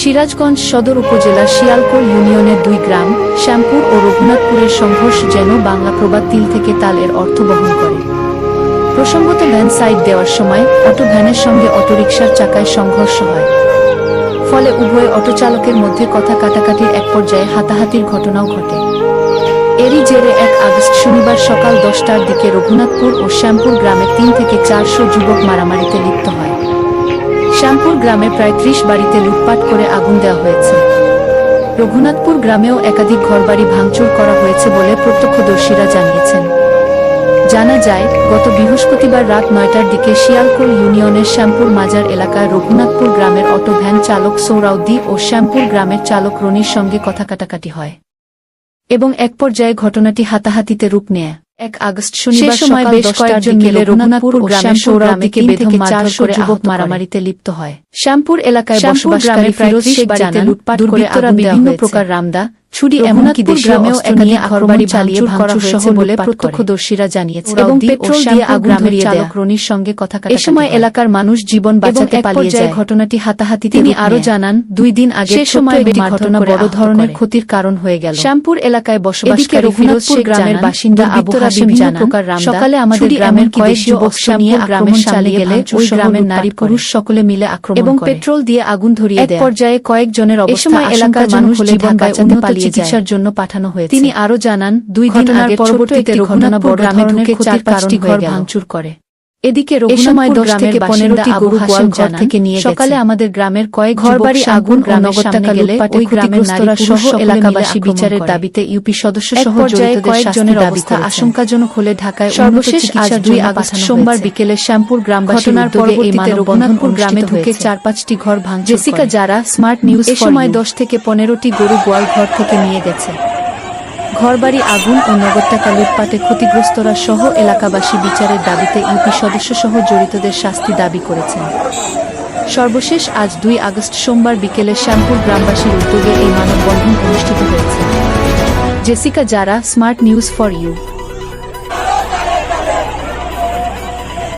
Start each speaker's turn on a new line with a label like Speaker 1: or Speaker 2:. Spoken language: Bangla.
Speaker 1: সিরাজগঞ্জ সদর উপজেলার শিয়ালকোল ইউনিয়নের দুই গ্রাম, শ্যামপুর ও রঘুনাথপুরের সংঘর্ষ যেন বাংলা প্রবাদ তিল থেকে তালের অর্থ বহন করে। প্রসঙ্গত ভ্যান সাইড দেওয়ার সময় অটো ভ্যানের সঙ্গে অটোরিকশার চাকায় সংঘর্ষ হয়। ফলে উভয় অটো চালকের মধ্যে কথা কাটাকাটির এক পর্যায়ে হাতাহাতির ঘটনাও ঘটে। এরই জেরে এক আগস্ট শনিবার সকাল দশটার দিকে রঘুনাথপুর ও শ্যামপুর গ্রামে তিন থেকে চারশো যুবক মারামারিতে লিপ্ত হয়। শ্যামপুর গ্রামে প্রায় ত্রিশ বাড়িতে লুটপাট করে আগুন দেওয়া হয়েছে। রঘুনাথপুর গ্রামেও একাধিক ঘরবাড়ি ভাঙচুর করা হয়েছে বলে প্রত্যক্ষদর্শীরা জানিয়েছেন। জানা যায়, গত বৃহস্পতিবার রাত নয়টার দিকে শিয়ালকোল ইউনিয়নের শ্যামপুর মাজার এলাকায় রঘুনাথপুর গ্রামের অটো ভ্যান চালক সৌরাউদ্দি ও শ্যামপুর গ্রামের চালক রনির সঙ্গে কথা কাটাকাটি হয় এবং এক পর্যায়ে ঘটনাটি হাতাহাতিতে রূপ নেয়। এক আগস্ট শনিবার সময় বেশ কয়েকজন মিলে রঘুনাথপুর গ্রামের সৌরাউদ্দিকে বেঁধে চারশো যুবক মারামারিতে লিপ্ত হয়। শ্যামপুর এলাকায় বসবাসকারী ফিরোজ শেখ বাড়িতে লুটপাট করে আগুন বিভিন্ন প্রকার রামদা ছুরি এমনকি গ্রামেও একাধিক ঘরবাড়ি চালিয়ে করা হয়েছে বলে প্রত্যক্ষদর্শীরা জানিয়েছে। এবং পেট্রোল দিয়ে আগুন ধরিয়ে চালক রনির সঙ্গে কথা এ সময় এলাকার মানুষ জীবন বাঁচাতে পালিয়ে যায়। ঘটনাটি হাতাহাতি তিনি আরও জানান দুই দিন আগে সে সময় একটি ঘটনা বড় ধরনের ক্ষতির কারণ হয়ে গেল। শ্যামপুর এলাকায় বসবাসকারী রঘুনাথপুর গ্রামের বাসিন্দা আবু হাসিম জানান সকালে আমাদের গ্রামের কয়েক যুবক নিয়ে আক্রমণ চালিয়ে গেলে ওই গ্রামের নারী পুরুষ সকলে মিলে আক্রমণ এবং পেট্রোল দিয়ে আগুন ধরিয়ে দেয়। পর্যায়ে কয়েকজনের অবস্থা এলাকার মানুষ জীবন বাঁচাতে পালিয়ে চিকিৎসার জন্য পাঠানো হয়েছে। তিনি আরও জানান দুই দিন আগে পরবর্তীতে ঘটনা বড় ধরনের ঢুকে চার পাঁচটি ঘর ভাঙচুর করে। এদিকে সময় দশ থেকে পনেরোটি গরু হাসিম ঘর থেকে নিয়ে সকালে আমাদের গ্রামের কয়েক ঘর বাড়ি আগুন গ্রামের টাকা লুটপাটে ওই গ্রামের নারী সহ এলাকাবাসী বিচারের দাবিতে ইউপি সদস্য সহ কয়েকজনের অবস্থা আশঙ্কাজনক হলে ঢাকায় সর্বশেষ আজ দুই আগস্ট সোমবার বিকেলে শ্যামপুর গ্রামবাসীর উদ্যোগে এই মানববন্ধন গ্রামে ঢুকে চার পাঁচটি ঘর ভাঙচুর জেসিকা যারা স্মার্ট নিউজ এ সময় দশ থেকে পনেরোটি গরু গোয়াল ঘর থেকে নিয়ে গেছে। ঘরবাড়ি, আগুন ও নগদ টাকা লুটপাটে ক্ষতিগ্রস্তরা সহ এলাকাবাসী বিচারের দাবিতে ইউপি সদস্য সহ জড়িতদের শাস্তি দাবি করেছেন। সর্বশেষ আজ দুই আগস্ট সোমবার বিকেলে শ্যামপুর গ্রামবাসীর উদ্যোগে এই মানববন্ধন অনুষ্ঠিত হয়েছে। Jessica Zara, smart news for you.